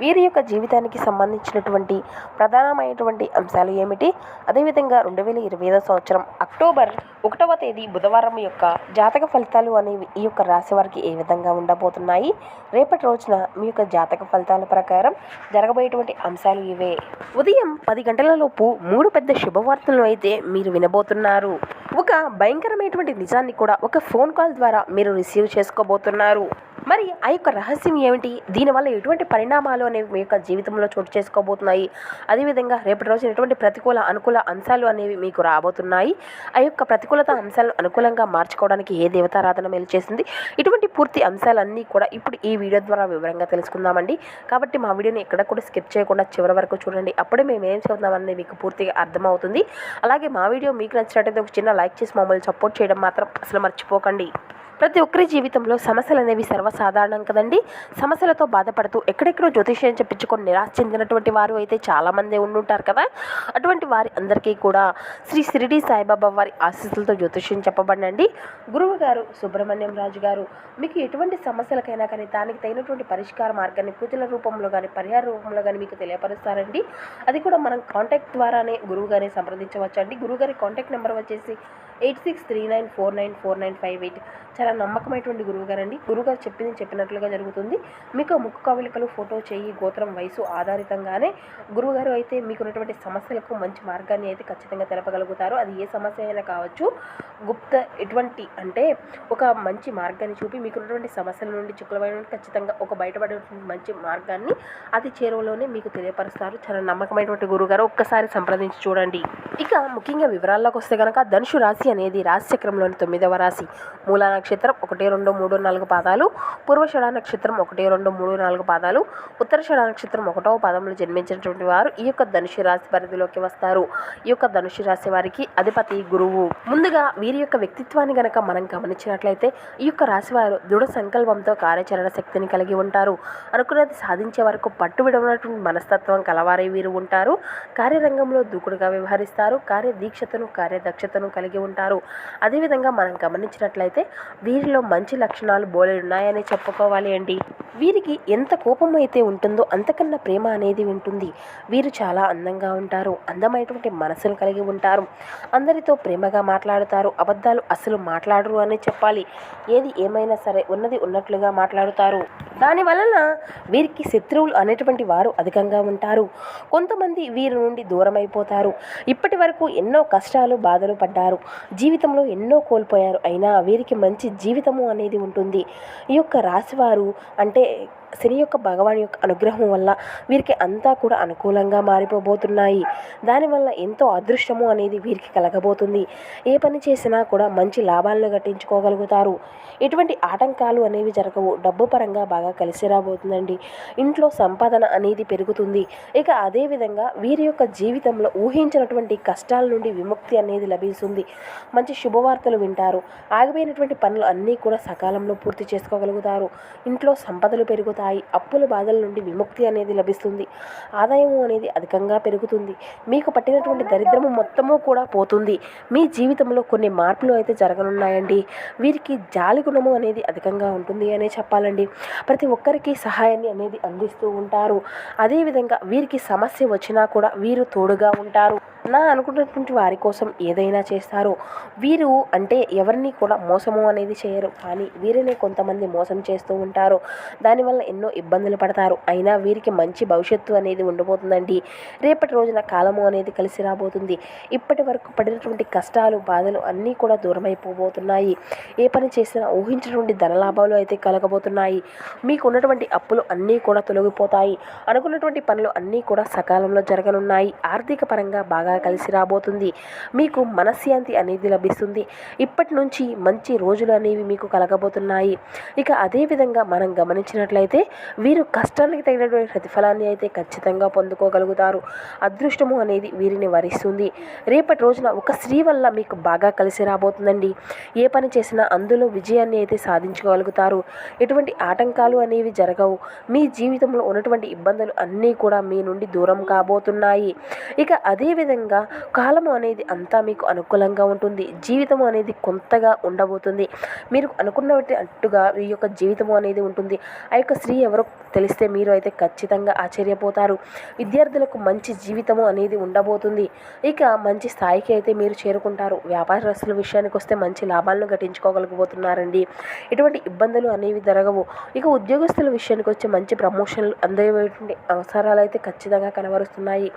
వీరి యొక్క జీవితానికి సంబంధించినటువంటి ప్రధానమైనటువంటి అంశాలు ఏమిటి? అదేవిధంగా రెండు వేల ఇరవై ఐదో సంవత్సరం అక్టోబర్ ఒకటవ తేదీ బుధవారం యొక్క జాతక ఫలితాలు అనేవి ఈ యొక్క రాశి వారికి ఏ విధంగా ఉండబోతున్నాయి? రేపటి రోజున మీ యొక్క జాతక ఫలితాల ప్రకారం జరగబోయేటువంటి అంశాలు ఇవే. ఉదయం పది గంటలలోపు మూడు పెద్ద శుభవార్తలను అయితే మీరు వినబోతున్నారు. ఒక భయంకరమైనటువంటి నిజాన్ని కూడా ఒక ఫోన్ కాల్ ద్వారా మీరు రిసీవ్ చేసుకోబోతున్నారు. మరి ఆ యొక్క రహస్యం ఏమిటి? దీనివల్ల ఎటువంటి పరిణామాలు అనేవి మీ యొక్క జీవితంలో చోటు చేసుకోబోతున్నాయి. అదేవిధంగా రేపటి రోజున ఎటువంటి ప్రతికూల అనుకూల అంశాలు అనేవి మీకు రాబోతున్నాయి. ఆ యొక్క ప్రతికూలత అంశాలను అనుకూలంగా మార్చుకోవడానికి ఏ దేవతారాధన మేలు చేసింది? ఇటువంటి పూర్తి అంశాలన్నీ కూడా ఇప్పుడు ఈ వీడియో ద్వారా వివరంగా తెలుసుకుందామండి. కాబట్టి మా వీడియోని ఎక్కడ కూడా స్కిప్ చేయకుండా చివరి వరకు చూడండి. అప్పుడే మేము ఏం చెబుతామని మీకు పూర్తిగా అర్థమవుతుంది. అలాగే మా వీడియో మీకు నచ్చినట్టయితే ఒక చిన్న లైక్ చేసి మమ్మల్ని సపోర్ట్ చేయడం మాత్రం అసలు మర్చిపోకండి. ప్రతి ఒక్కరి జీవితంలో సమస్యలు అనేవి సర్వసాధారణం కదండి. సమస్యలతో బాధపడుతూ ఎక్కడెక్కడో జ్యోతిష్యం చెప్పించుకొని నిరాశ చెందినటువంటి వారు అయితే చాలామంది ఉండుంటారు కదా. అటువంటి వారి అందరికీ కూడా శ్రీ షిరిడి సాయిబాబా వారి ఆశీస్సులతో జ్యోతిష్యం చెప్పబడినండి. గురువు గారు సుబ్రహ్మణ్యం రాజు గారు మీకు ఎటువంటి సమస్యలకైనా కానీ దానికి తగినటువంటి పరిష్కార మార్గాన్ని పూజల రూపంలో కానీ పరిహార రూపంలో కానీ మీకు తెలియపరుస్తారండి. అది కూడా మనం కాంటాక్ట్ ద్వారానే గురువు గారిని సంప్రదించవచ్చండి. గురువు గారి కాంటాక్ట్ నెంబర్ వచ్చేసి eight six three nine four nine four nine five eight చాలా నమ్మకమైనటువంటి గురువుగారు అండి గురువుగారు చెప్పింది చెప్పినట్లుగా జరుగుతుంది. మీకు ముక్కు కవలికలు ఫోటో చేయి గోత్రం వయసు ఆధారితంగానే గురువుగారు అయితే మీకున్నటువంటి సమస్యలకు మంచి మార్గాన్ని అయితే ఖచ్చితంగా తెలపగలుగుతారు. అది ఏ సమస్య అయినా కావచ్చు. గుప్త ఎటువంటి అంటే ఒక మంచి మార్గాన్ని చూపి మీకున్నటువంటి సమస్యల నుండి చిక్కులమైన ఖచ్చితంగా ఒక బయటపడేటువంటి మంచి మార్గాన్ని అతి చేరువలోనే మీకు తెలియపరుస్తారు. చాలా నమ్మకమైనటువంటి గురువుగారు ఒక్కసారి సంప్రదించి చూడండి. ఇక ముఖ్యంగా వివరాల్లోకి వస్తే కనుక ధనుషు రాశి అనేది రాశిచక్రంలోని తొమ్మిదవ రాశి. మూలా నక్షత్రం ఒకటి రెండు మూడు నాలుగు పాదాలు. పూర్వషడ నక్షత్రం ఒకటి రెండు మూడు నాలుగు పాదాలు. ఉత్తర ఉత్తరషడ నక్షత్రం ఒకటవ పాదంలో జన్మించినటువంటి వారు ఈ యొక్క ధనుషు రాశి పరిధిలోకి వస్తారు. ఈ యొక్క ధనుషు రాశి వారికి అధిపతి గురువు. ముందుగా వీరి యొక్క వ్యక్తిత్వాన్ని గనక మనం గమనించినట్లయితే ఈ యొక్క రాశి వారు దృఢ సంకల్పంతో కార్యాచరణ శక్తిని కలిగి ఉంటారు. అనుకున్నది సాధించే వరకు పట్టు విడవనటువంటి మనస్తత్వం కలవారై వీరు ఉంటారు. కార్యరంగంలో దూకుడుగా వ్యవహరిస్తారు. కార్యదీక్షతను కార్యదక్షతను కలిగి ఉంటారు. అదేవిధంగా మనం గమనించినట్లయితే వీరిలో మంచి లక్షణాలు బోలెడున్నాయని చెప్పుకోవాలి అండి. వీరికి ఎంత కోపం అయితే ఉంటుందో అంతకన్నా ప్రేమ అనేది ఉంటుంది. వీరు చాలా అందంగా ఉంటారు. అందమైనటువంటి మనసును కలిగి ఉంటారు. అందరితో ప్రేమగా మాట్లాడుతారు. అబద్ధాలు అసలు మాట్లాడరు అని చెప్పాలి. ఏది ఏమైనా సరే ఉన్నది ఉన్నట్లుగా మాట్లాడుతారు. దాని వలన వీరికి శత్రువులు అనేటువంటి వారు అధికంగా ఉంటారు. కొంతమంది వీరి నుండి దూరం అయిపోతారు ఇప్పటి వరకు ఎన్నో కష్టాలు బాధలు పడ్డారు. జీవితంలో ఎన్నో కోల్పోయారు. అయినా వీరికి మంచి జీవితము అనేది ఉంటుంది. ఈ యొక్క రాశివారు అంటే శని యొక్క భగవాన్ యొక్క అనుగ్రహం వల్ల వీరికి అంతా కూడా అనుకూలంగా మారిపోబోతున్నాయి. దానివల్ల ఎంతో అదృష్టము అనేది వీరికి కలగబోతుంది. ఏ పని చేసినా కూడా మంచి లాభాలను గట్టించుకోగలుగుతారు. ఎటువంటి ఆటంకాలు అనేవి జరగవు. డబ్బు పరంగా బాగా కలిసి రాబోతుందండి. ఇంట్లో సంపాదన అనేది పెరుగుతుంది. ఇక అదేవిధంగా వీరి యొక్క జీవితంలో ఊహించినటువంటి కష్టాల నుండి విముక్తి అనేది లభిస్తుంది. మంచి శుభవార్తలు వింటారు. ఆగిపోయినటువంటి పనులు అన్నీ కూడా సకాలంలో పూర్తి చేసుకోగలుగుతారు. ఇంట్లో సంపదలు పెరుగుతాయి. అప్పుల బాధల నుండి విముక్తి అనేది లభిస్తుంది. ఆదాయం అనేది అధికంగా పెరుగుతుంది. మీకు పట్టినటువంటి దరిద్రము మొత్తము కూడా పోతుంది. మీ జీవితంలో కొన్ని మార్పులు అయితే జరగనున్నాయండి. వీరికి జాలి గుణము అనేది అధికంగా ఉంటుంది అనే చెప్పాలండి. ప్రతి ఒక్కరికి సహాయాన్ని అనేది అందిస్తూ ఉంటారు. అదేవిధంగా వీరికి సమస్య వచ్చినా కూడా వీరు తోడుగా ఉంటారు. నా అనుకున్నటువంటి వారి కోసం ఏదైనా చేస్తారు వీరు అంటే ఎవరిని కూడా మోసము అనేది చేయరు. కానీ వీరిని కొంతమంది మోసం చేస్తూ ఉంటారు. దానివల్ల ఎన్నో ఇబ్బందులు పడతారు. అయినా వీరికి మంచి భవిష్యత్తు అనేది ఉండబోతుందండి. రేపటి రోజున కాలము అనేది కలిసి రాబోతుంది. ఇప్పటి వరకు పడినటువంటి కష్టాలు బాధలు అన్నీ కూడా దూరమైపోబోతున్నాయి. ఏ పని చేసినా ఊహించినటువంటి ధనలాభాలు అయితే కలగబోతున్నాయి. మీకు ఉన్నటువంటి అప్పులు అన్నీ కూడా తొలగిపోతాయి. అనుకున్నటువంటి పనులు అన్నీ కూడా సకాలంలో జరగనున్నాయి. ఆర్థిక పరంగా బాగా కలిసి రాబోతుంది. మీకు మనశ్శాంతి అనేది లభిస్తుంది. ఇప్పటి నుంచి మంచి రోజులు అనేవి మీకు కలగబోతున్నాయి. ఇక అదేవిధంగా మనం గమనించినట్లయితే వీరు కష్టానికి తగినటువంటి ప్రతిఫలాన్ని అయితే ఖచ్చితంగా పొందుకోగలుగుతారు. అదృష్టము అనేది వీరిని వరిస్తుంది. రేపటి రోజున ఒక స్త్రీ వల్ల మీకు బాగా కలిసి రాబోతుందండి. ఏ పని చేసినా అందులో విజయాన్ని అయితే సాధించగలుగుతారు ఎటువంటి ఆటంకాలు అనేవి జరగవు. మీ జీవితంలో ఉన్నటువంటి ఇబ్బందులు అన్నీ కూడా మీ నుండి దూరం కాబోతున్నాయి. ఇక అదేవిధంగా ముఖ్యంగా కాలం అనేది అంతా మీకు అనుకూలంగా ఉంటుంది. జీవితం అనేది కొంతగా ఉండబోతుంది. మీరు అనుకున్నట్టు అట్టుగా ఈ యొక్క జీవితం అనేది ఉంటుంది. ఆ యొక్క స్త్రీ ఎవరో తెలిస్తే మీరు అయితే ఖచ్చితంగా ఆశ్చర్యపోతారు. విద్యార్థులకు మంచి జీవితము అనేది ఉండబోతుంది. ఇక మంచి స్థాయికి అయితే మీరు చేరుకుంటారు. వ్యాపారస్తుల విషయానికి వస్తే మంచి లాభాలను గటించుకోగలిగిపోతున్నారండి. ఎటువంటి ఇబ్బందులు అనేవి జరగవు. ఇక ఉద్యోగస్తుల విషయానికి వచ్చి మంచి ప్రమోషన్లు అందేటువంటి అవసరాలు అయితే ఖచ్చితంగా కనబరుస్తున్నాయి.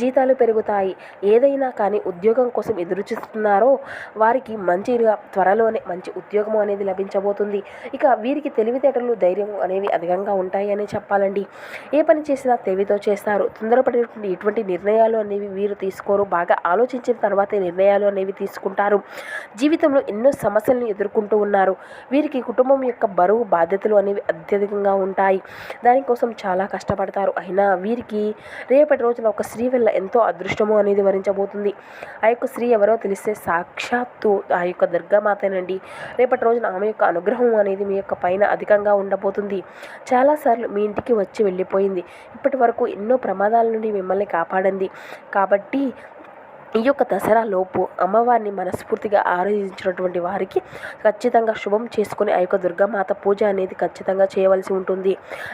జీతాలు పెరుగుతాయి. ఏదైనా కానీ ఉద్యోగం కోసం ఎదురు చూస్తున్నారో వారికి మంచిగా త్వరలోనే మంచి ఉద్యోగం అనేది లభించబోతుంది. ఇక వీరికి తెలివితేటలు ధైర్యం అనేవి అధికంగా ఉంటాయి అని చెప్పాలండి. ఏ పని చేసినా తెలివితో చేస్తారు. తొందరపడేటువంటి ఎటువంటి నిర్ణయాలు అనేవి వీరు తీసుకోరు. బాగా ఆలోచించిన తర్వాతే నిర్ణయాలు అనేవి తీసుకుంటారు. జీవితంలో ఎన్నో సమస్యలను ఎదుర్కొంటూ ఉన్నారు. వీరికి కుటుంబం యొక్క బరువు బాధ్యతలు అనేవి అత్యధికంగా ఉంటాయి. దానికోసం చాలా కష్టపడతారు. అయినా వీరికి రేపటి రోజున ఒక స్త్రీ వల్ల ఎంతో అదృష్టము అనేది వరించబోతుంది. ఆ యొక్క స్త్రీ ఎవరో తెలిస్తే సాక్షాత్తు ఆ యొక్క దుర్గామాతేనండి. రేపటి రోజున ఆమె యొక్క అనుగ్రహం అనేది మీ యొక్క పైన అధికంగా ఉండబోతుంది. చాలాసార్లు మీ ఇంటికి వచ్చి వెళ్ళిపోయింది. ఇప్పటి వరకు ఎన్నో ప్రమాదాల నుండి మిమ్మల్ని కాపాడింది. కాబట్టి ఈ యొక్క దసరా లోపు అమ్మవారిని మనస్ఫూర్తిగా ఆరాధించినటువంటి వారికి ఖచ్చితంగా శుభం చేసుకుని ఆ యొక్క దుర్గామాత పూజ అనేది ఖచ్చితంగా చేయవలసి ఉంటుంది.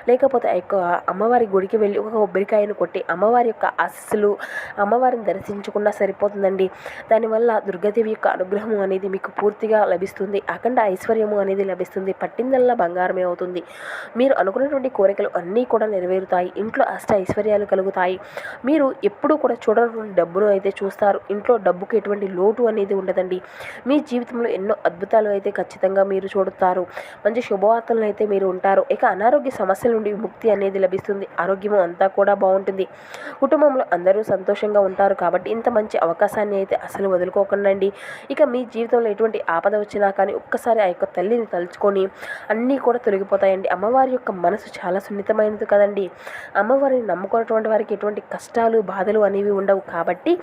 లేకపోతే ఆ యొక్క అమ్మవారి గుడికి వెళ్ళి ఒక కొబ్బరికాయను కొట్టి అమ్మవారి యొక్క ఆశస్సులు అమ్మవారిని దర్శించుకున్నా సరిపోతుందండి. దానివల్ల దుర్గాదేవి యొక్క అనుగ్రహం అనేది మీకు పూర్తిగా లభిస్తుంది. అఖండ ఐశ్వర్యము అనేది లభిస్తుంది. పట్టిందల్లా బంగారమే అవుతుంది. మీరు అనుకున్నటువంటి కోరికలు అన్నీ కూడా నెరవేరుతాయి. ఇంట్లో అష్ట ఐశ్వర్యాలు కలుగుతాయి. మీరు ఎప్పుడూ కూడా చూడటువంటి డబ్బును అయితే చూస్తారు ఇంట్లో డబ్బుకి ఎటువంటి లోటు అనేది ఉండదండి. మీ జీవితంలో ఎన్నో అద్భుతాలు అయితే ఖచ్చితంగా మీరు చూడుతారు. మంచి శుభవార్తలను అయితే మీరు ఉంటారు. ఇక అనారోగ్య సమస్యల నుండి ముక్తి అనేది లభిస్తుంది. ఆరోగ్యము అంతా కూడా బాగుంటుంది. కుటుంబంలో అందరూ సంతోషంగా ఉంటారు కాబట్టి ఇంత మంచి అవకాశాన్ని అయితే అసలు వదులుకోకండి ఇక మీ జీవితంలో ఎటువంటి ఆపద వచ్చినా కానీ ఒక్కసారి ఆ యొక్క తల్లిని తలుచుకొని అన్నీ కూడా తొలగిపోతాయండి. అమ్మవారి యొక్క మనసు చాలా సున్నితమైనది కదండి. అమ్మవారిని నమ్ముకున్నటువంటి వారికి ఎటువంటి కష్టాలు బాధలు అనేవి ఉండవు కాబట్టి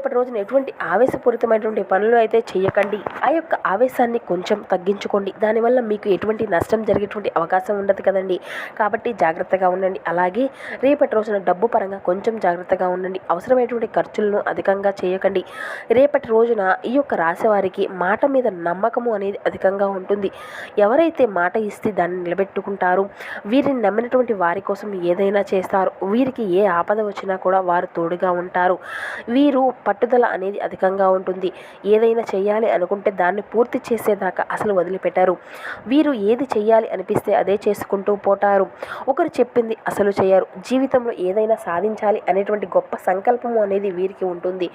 రేపటి రోజున ఎటువంటి ఆవేశపూరితమైనటువంటి పనులు అయితే చేయకండి ఆ యొక్క ఆవేశాన్ని కొంచెం తగ్గించుకోండి. దానివల్ల మీకు ఎటువంటి నష్టం జరిగేటువంటి అవకాశం ఉండదు కదండి. కాబట్టి జాగ్రత్తగా ఉండండి. అలాగే రేపటి రోజున డబ్బు పరంగా కొంచెం జాగ్రత్తగా ఉండండి. అవసరమైనటువంటి ఖర్చులను అధికంగా చేయకండి. రేపటి రోజున ఈ యొక్క రాశి వారికి మాట మీద నమ్మకము అనేది అధికంగా ఉంటుంది. ఎవరైతే మాట ఇస్తే దాన్ని నిలబెట్టుకుంటారు వీరిని నమ్మినటువంటి వారి కోసం ఏదైనా చేస్తారు. వీరికి ఏ ఆపద వచ్చినా కూడా వారు తోడుగా ఉంటారు. వీరు పట్టుదల అనేది అధికంగా ఉంటుంది. ఏదైనా చేయాలి అనుకుంటే దాన్ని పూర్తి చేసేదాకా అసలు వదిలిపెట్టారు. వీరు ఏది చేయాలి అనిపిస్తే అదే చేసుకుంటూ పోతారు. ఒకరు చెప్పింది అసలు చేయరు. జీవితంలో ఏదైనా సాధించాలి అనేటువంటి గొప్ప సంకల్పము అనేది వీరికి ఉంటుంది.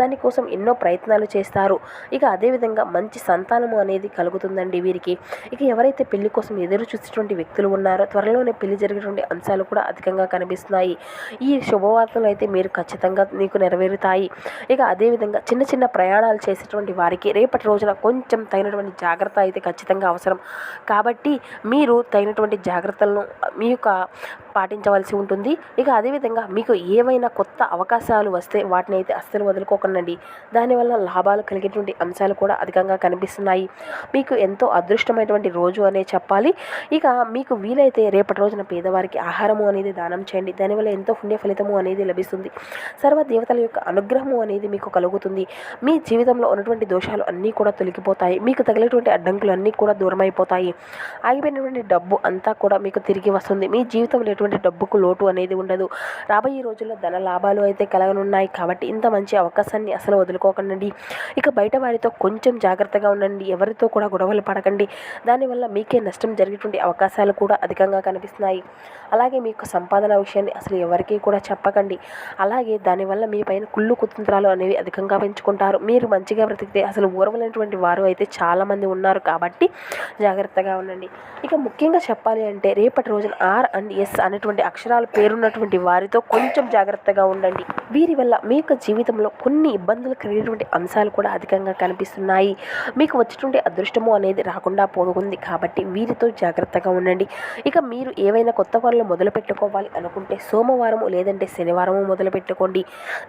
దానికోసం ఎన్నో ప్రయత్నాలు చేస్తారు. ఇక అదేవిధంగా మంచి సంతానము అనేది కలుగుతుందండి వీరికి. ఇక ఎవరైతే పెళ్ళి కోసం ఎదురు చూసేటువంటి వ్యక్తులు ఉన్నారో త్వరలోనే పెళ్ళి జరిగేటువంటి అంశాలు కూడా అధికంగా కనిపిస్తున్నాయి. ఈ శుభవార్తలు అయితే మీరు ఖచ్చితంగా మీకు నెరవేరుతాయి. ఇక అదేవిధంగా చిన్న చిన్న ప్రయాణాలు చేసేటువంటి వారికి రేపటి రోజున కొంచెం తగినటువంటి జాగ్రత్త అయితే ఖచ్చితంగా అవసరం. కాబట్టి మీరు తగినటువంటి జాగ్రత్తలను మీ యొక్క పాటించవలసి ఉంటుంది. ఇక అదేవిధంగా మీకు ఏవైనా కొత్త అవకాశాలు వస్తే వాటిని అయితే అస్సలు వదులుకోకండి దానివల్ల లాభాలు కలిగేటువంటి అంశాలు కూడా అధికంగా కనిపిస్తున్నాయి. మీకు ఎంతో అదృష్టమైనటువంటి రోజు అనే చెప్పాలి. ఇక మీకు వీలైతే రేపటి రోజున పేదవారికి ఆహారము అనేది దానం చేయండి. దానివల్ల ఎంతో పుణ్య ఫలితము అనేది లభిస్తుంది. సర్వ దేవతల యొక్క అనుగ్రహము అనేది మీకు కలుగుతుంది. మీ జీవితంలో ఉన్నటువంటి దోషాలు అన్నీ కూడా తొలగిపోతాయి. మీకు తగిలేటువంటి అడ్డంకులు అన్నీ కూడా దూరమైపోతాయి. ఆగిపోయినటువంటి డబ్బు అంతా కూడా మీకు తిరిగి వస్తుంది. మీ జీవితంలో ఎటువంటి డబ్బుకు లోటు అనేది ఉండదు. రాబోయే రోజుల్లో ధన లాభాలు అయితే కలగనున్నాయి కాబట్టి ఇంత మంచి అవకాశాన్ని అసలు వదులుకోకండి. ఇక బయట వారితో కొంచెం జాగ్రత్తగా ఉండండి. ఎవరితో కూడా గొడవలు పడకండి. దానివల్ల మీకే నష్టం జరిగేటువంటి అవకాశాలు కూడా అధికంగా కనిపిస్తున్నాయి. అలాగే మీ యొక్క సంపాదన విషయాన్ని అసలు ఎవరికీ కూడా చెప్పకండి. అలాగే దానివల్ల మీ పైన కుళ్ళు కుతంత్రాలు అనేవి అధికంగా పెంచుకుంటారు. మీరు మంచిగా బ్రతికితే అసలు ఊరవలేనటువంటి వారు అయితే చాలామంది ఉన్నారు కాబట్టి జాగ్రత్తగా ఉండండి. ఇక ముఖ్యంగా చెప్పాలి అంటే రేపటి రోజున ఆర్ అండ్ ఎస్ అనేటువంటి అక్షరాలు పేరున్నటువంటి వారితో కొంచెం జాగ్రత్తగా ఉండండి. వీరి వల్ల మీ యొక్క జీవితంలో కొన్ని ఇబ్బందులు కలిగినటువంటి అంశాలు కూడా అధికంగా కనిపిస్తున్నాయి. మీకు వచ్చేటువంటి అదృష్టము అనేది రాకుండా పోతుంది. కాబట్టి వీరితో జాగ్రత్తగా ఉండండి. ఇక మీరు ఏవైనా కొత్త పనులు మొదలు పెట్టుకోవాలి అనుకుంటే సోమవారము లేదంటే శనివారము మొదలు పెట్టుకోండి.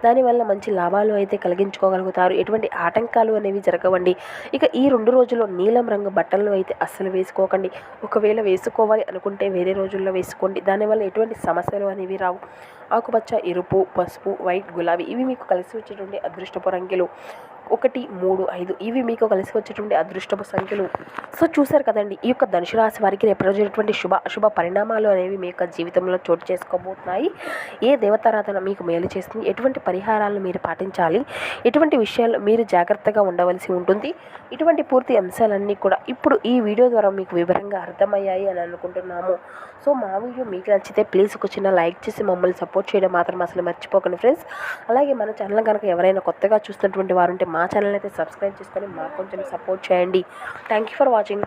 దానివల్ల మంచి లాభాలు అయితే కలిగించుకోగలుగుతారు. ఎటువంటి ఆటంకాలు అనేవి జరగవండి. ఇక ఈ రెండు రోజుల్లో నీలం రంగు బట్టలను అయితే అస్సలు వేసుకోకండి. ఒకవేళ వేసుకోవాలి అనుకుంటే వేరే రోజుల్లో వేసుకోండి. దానివల్ల వల్ల ఎటువంటి సమస్యలు అనేవి రావు. ఆకుపచ్చ ఎరుపు పసుపు వైట్ గులాబీ ఇవి మీకు కలిసి వచ్చేటువంటి అదృష్టపు రంగులు. ఒకటి మూడు ఐదు ఇవి మీకు కలిసి వచ్చేటువంటి అదృష్టపు సంఖ్యలు. సో చూసారు కదండి ఈ యొక్క ధనుసు రాశి వారికి రేపు రోజునటువంటి శుభ అశుభ పరిణామాలు అనేవి మీ యొక్క జీవితంలో చోటు చేసుకోబోతున్నాయి. ఏ దేవతారాధన మీకు మేలు చేస్తుంది? ఎటువంటి పరిహారాలను మీరు పాటించాలి? ఎటువంటి విషయాలు మీరు జాగ్రత్తగా ఉండవలసి ఉంటుంది? ఇటువంటి పూర్తి అంశాలన్నీ కూడా ఇప్పుడు ఈ వీడియో ద్వారా మీకు వివరంగా అర్థమయ్యాయి అని అనుకుంటున్నాము. సో మా వీడియో మీకు నచ్చితే ప్లీజ్ ఒక చిన్న లైక్ చేసి మమ్మల్ని సపోర్ట్ చేయడం మాత్రం అసలు మర్చిపోకండి ఫ్రెండ్స్. అలాగే మన ఛానల్ కనుక ఎవరైనా కొత్తగా చూస్తున్నటువంటి వారు ఉంటే మా ఛానల్ అయితే సబ్స్క్రైబ్ చేసుకొని మాకు కొంచెం సపోర్ట్ చేయండి. Thank you for watching